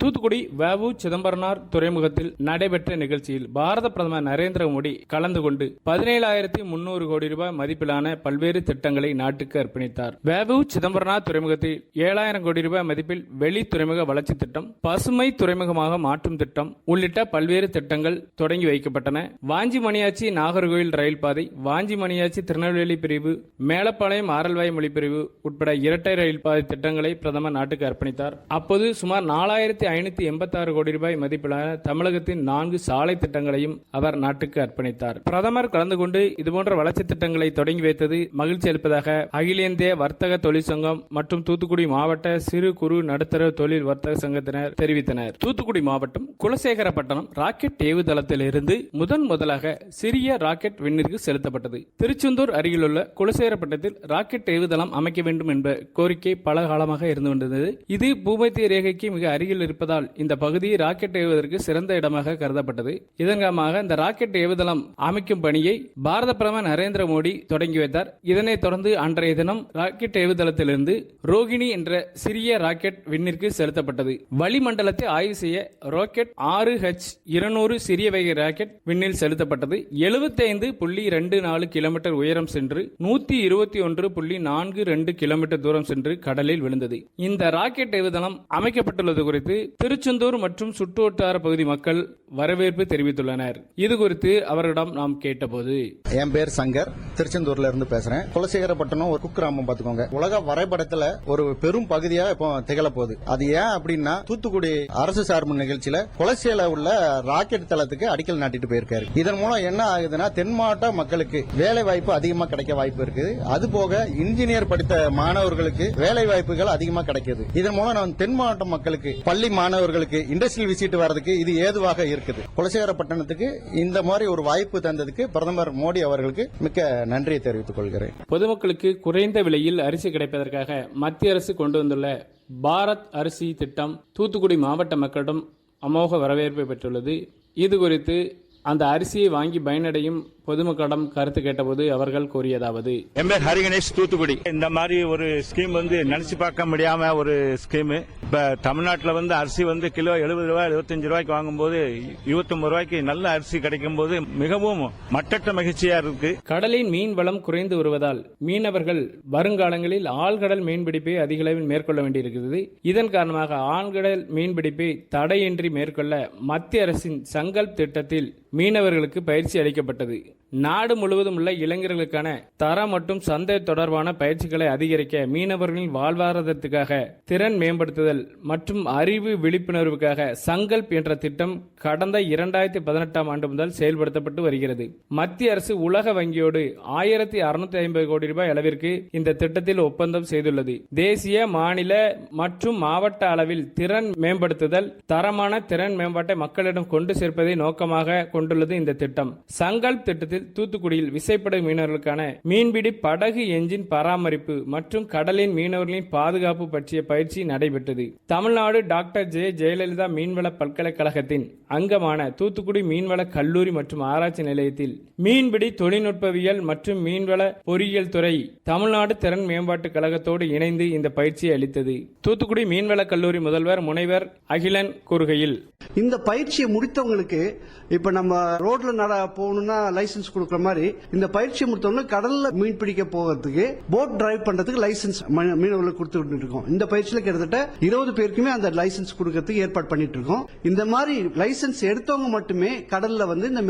தூத்துக்குடி வவு சிதம்பரனார் துறைமுகத்தில் நடைபெற்ற நிகழ்ச்சியில் பாரத பிரதமர் நரேந்திர மோடி கலந்து கொண்டு பதினேழாயிரத்தி முன்னூறு கோடி ரூபாய் மதிப்பிலான பல்வேறு திட்டங்களை நாட்டுக்கு அர்ப்பணித்தார். வவு சிதம்பரனார் துறைமுகத்தில் ஏழாயிரம் கோடி ரூபாய் மதிப்பில் வெளி துறைமுக வளர்ச்சி திட்டம் பசுமை துறைமுகமாக மாற்றும் திட்டம் உள்ளிட்ட பல்வேறு திட்டங்கள் தொடங்கி வைக்கப்பட்டன. வாஞ்சி மணியாச்சி நாகர்கோவில் ரயில் பாதை வாஞ்சி மணியாச்சி திருநெல்வேலி பிரிவு மேலப்பாளையம் ஆரல்வாய் மொழி பிரிவு உட்பட இரட்டை ரயில் பாதை திட்டங்களை பிரதமர் நாட்டுக்கு அர்ப்பணித்தார். அப்போது சுமார் நாலாயிரத்தி ஐநூத்தி எண்பத்தாறு கோடி ரூபாய் மதிப்பிலான தமிழகத்தின் நான்கு சாலை திட்டங்களையும் அவர் நாட்டுக்கு அர்ப்பணித்தார். பிரதமர் கலந்து கொண்டு இதுபோன்ற வளர்ச்சி திட்டங்களை தொடங்கி வைத்தது மகிழ்ச்சி அளிப்பதாக அகில இந்திய வர்த்தக தொழிற்சங்கம் மற்றும் தூத்துக்குடி மாவட்ட சிறு குறு நடுத்தர தொழில் வர்த்தக சங்கத்தினர் தெரிவித்தனர். தூத்துக்குடி மாவட்டம் குலசேகரப்பட்டணம் ராக்கெட் ஏவுதளத்தில் இருந்து முதன் முதலாக சிறிய ராக்கெட் விண்ணிற்கு செலுத்தப்பட்டது. திருச்செந்தூர் அருகிலுள்ள குலசேகரப்பட்டத்தில் ராக்கெட் ஏவுதளம் அமைக்க வேண்டும் என்ற கோரிக்கை பல காலமாக இருந்து வந்தது. இது பூமத்திய ரேகைக்கு மிக அருகில் இருப்பதால் இந்த பகுதி ராக்கெட் ஏவுவதற்கு சிறந்த இடமாக கருதப்பட்டது. இதன் காரணமாக இந்த ராக்கெட் ஏவுதளம் அமைக்கும் பணியை பாரத பிரதமர் நரேந்திர மோடி தொடங்கி வைத்தார். இதனைத் தொடர்ந்து அன்றைய தினம் ராக்கெட் ஏவுதளத்திலிருந்து ரோகிணி என்ற சிறிய ராக்கெட் விண்ணிற்கு செலுத்தப்பட்டது. வளிமண்டலத்தை ஆய்வு செய்ய ராக்கெட் ஆறு ஹெச் இருநூறு சிறிய வகை ராக்கெட் விண்ணில் செலுத்தப்பட்டது. 75.24 புள்ளி ரெண்டு நாலு கிலோமீட்டர் உயரம் சென்று நூத்தி இருபத்தி ஒன்று புள்ளி நான்கு ரெண்டு கிலோமீட்டர் தூரம் சென்று கடலில் விழுந்தது. இந்த ராக்கெட் ஏவுதளம் அமைக்கப்பட்டுள்ளது குறித்து திருச்செந்தூர் மற்றும் சுற்றுவட்டார பகுதி மக்கள் வரவேற்பு தெரிவித்துள்ளனர். இது குறித்து அவரிடம் நாம் கேட்டபோது என் பேர் சங்கர். திருச்செந்தூர்ல இருந்து பேசுறேன். குலசேகரப்பட்டினம் ஒரு குக்கிராமம் பாத்துக்கோங்க உலக வரைபடத்துல ஒரு பெரும் பகுதியா இப்போ திகழ போகுது அது ஏன் அப்படின்னா தூத்துக்குடி அரசு சார்பு நிகழ்ச்சியில குலசேல உள்ள ராக்கெட் தளத்துக்கு அடிக்கல் நாட்டிட்டு போயிருக்காரு. இதன் மூலம் என்ன ஆகுதுன்னா தென் மாவட்ட மக்களுக்கு வேலை வாய்ப்பு அதிகமா கிடைக்க வாய்ப்பு இருக்குது. அது போக இன்ஜினியர் படித்த மாணவர்களுக்கு வேலை வாய்ப்புகள் அதிகமா கிடைக்குது. இதன் மூலம் தென் மாவட்ட மக்களுக்கு பள்ளி மாணவர்களுக்கு இண்டஸ்ட்ரியல் விசிட் வர்றதுக்கு இது ஏதுவாக இருக்குது. குலசேகரப்பட்டினத்துக்கு இந்த மாதிரி ஒரு வாய்ப்பு தந்ததுக்கு பிரதமர் மோடி அவர்களுக்கு மிக்க நன்றியை தெரிவித்துக் கொள்கிறேன். பொதுமக்களுக்கு குறைந்த விலையில் அரிசி கிடைப்பதற்காக மத்திய அரசு கொண்டு வந்துள்ள பாரத் அரிசி திட்டம் தூத்துக்குடி மாவட்ட மக்களிடம் அமோக வரவேற்பை பெற்றுள்ளது. இது குறித்து அந்த அரிசியை வாங்கி பயனடையும் பொதுமக்களிடம் கருத்து கேட்டபோது அவர்கள் கூறியதாவது. என் பேர் ஹரிகணேஷ் தூத்துக்குடி. இந்த மாதிரி ஒரு ஸ்கீம் வந்து நினைச்சு பார்க்க முடியாம ஒரு ஸ்கீம் இப்ப தமிழ்நாட்டில் வந்து அரிசி வந்து கிலோ எழுபது ரூபாய் எழுபத்தஞ்சு ரூபாய்க்கு வாங்கும்போது இருபத்தொன்பது ரூபாய்க்கு நல்ல அரிசி கிடைக்கும் போது மிகவும் மட்டற்ற மகிழ்ச்சியா இருக்கு. கடலின் மீன் வளம் குறைந்து வருவதால் மீனவர்கள் வருங்காலங்களில் ஆழ்கடல் மீன்பிடிப்பை அதிக அளவில் மேற்கொள்ள வேண்டியிருக்கிறது. இதன் காரணமாக ஆழ்கடல் மீன்பிடிப்பை தடையின்றி மேற்கொள்ள மத்திய அரசின் சங்கல்ப் திட்டத்தில் மீனவர்களுக்கு பயிற்சி அளிக்கப்பட்டது. நாடு முழுவதும் உள்ள இளைஞர்களுக்கான தரம் மற்றும் சந்தை தொடர்பான பயிற்சிகளை அதிகரிக்க மீனவர்களின் வாழ்வாதாரத்திற்காக திறன் மேம்படுத்துதல் மற்றும் அறிவு விழிப்புணர்வுக்காக சங்கல்ப் என்ற திட்டம் கடந்த இரண்டாயிரத்தி பதினெட்டாம் ஆண்டு முதல் செயல்படுத்தப்பட்டு வருகிறது. மத்திய அரசு உலக வங்கியோடு ஆயிரத்தி அறுநூத்தி ஐம்பது கோடி ரூபாய் அளவிற்கு இந்த திட்டத்தில் ஒப்பந்தம் செய்துள்ளது. தேசிய மாநில மற்றும் மாவட்ட அளவில் திறன் மேம்படுத்துதல் தரமான திறன் மேம்பாட்டை மக்களிடம் கொண்டு சேர்ப்பதை நோக்கமாக கொண்டுள்ளது இந்த திட்டம். சங்கல்ப் திட்டத்தில் தூத்துக்குடியில் விசைப்படை மீனவர்களுக்கான மீன்பிடி படகு எஞ்சின் பராமரிப்பு மற்றும் கடலின் மீனவர்களின் பாதுகாப்பு பற்றிய பயிற்சி நடைபெற்றது. Tamil Nadu doctor J. ஜெயலலிதா மீன்வள பல்கலைக்கழகத்தின் அங்கமான தூத்துக்குடி மீன்வள கல்லூரி மற்றும் ஆராய்ச்சி நிலையத்தில் மீன்பிடி தொழில்நுட்பவியல் மற்றும் மீன்வள பொறியியல் துறை தமிழ்நாடு திறன் மேம்பாட்டு கழகத்தோடு இணைந்து இந்த பயிற்சியை அளித்தது. தூத்துக்குடி மீன்வள கல்லூரி முதல்வர் முனைவர் அகிலன் கூறுகையில் இந்த பயிற்சியை முடித்தவங்களுக்கு இப்ப நம்ம ரோட்ல நட போகணும்னா லைசென்ஸ் கொடுக்குற மாதிரி இந்த பயிற்சி முடித்தவங்க கடல்ல மீன் பிடிக்க போகிறதுக்கு போட் டிரைவ் பண்றதுக்கு லைசென்ஸ் ம- மீனவர்களுக்கு கொடுத்துட்டு இருக்கோம். இந்த பயிற்சியில கிட்டத்தட்ட இருபது பேருக்குமே அந்த லைசென்ஸ் கொடுக்கறதுக்கு ஏற்பாடு பண்ணிட்டு இருக்கோம். இந்த மாதிரி லைசன்ஸ் எடுத்தவங்க மட்டுமே கடல்ல வந்து இந்த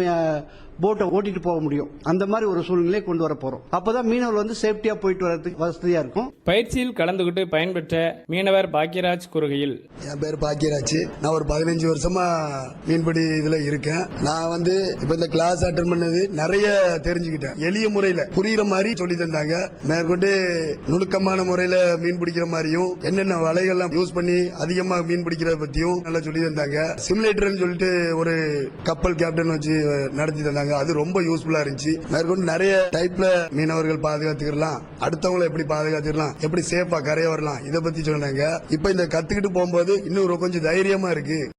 போட்டை ஓட்டிட்டு போக முடியும். அந்த மாதிரி ஒரு சூழ்நிலையை கொண்டு வர போறோம். அப்பதான் மீனவர்கள் வந்து சேஃப்டியா போயிட்டு வர்றதுக்கு வசதியா இருக்கும். பயிற்சியில் கலந்து கொண்டு பயன்பெற்ற மீனவர் பாக்யராஜ் கூறுகையில் என் பேர் பாக்கியராஜ் நான் ஒரு பதினஞ்சு வருஷமா மீன்பிடி இதுல இருக்கேன். நான் வந்து இப்ப இந்த கிளாஸ் அட்டன் பண்ணது நிறைய தெரிஞ்சுக்கிட்டேன். எளிய முறையில புரியுற மாதிரி சொல்லி தந்தாங்க. மேற்கொண்டு நுணுக்கமான முறையில மீன் பிடிக்கிற மாதிரியும் என்னென்ன வலைகள்லாம் யூஸ் பண்ணி அதிகமா மீன் பிடிக்கிறத பத்தியும் நல்லா சொல்லி தந்தாங்க. சிமுலேட்டர்னு சொல்லிட்டு ஒரு கப்பல் கேப்டன் வச்சு நடத்தி தந்தாங்க. அது ரொம்ப யூஸ்ஃபுல்லா இருந்துச்சு. மேற்கொண்டு நிறைய டைப்ல மீனவர்கள் பாதுகாத்துக்கலாம் அடுத்தவங்களை எப்படி பாதுகாத்துக்கலாம் எப்படி சேஃபா கரைய வரலாம் இதை பத்தி சொன்னாங்க இப்ப இந்த கத்துக்கிட்டு போகும்போது இன்னும் கொஞ்சம் தைரியமா இருக்கு.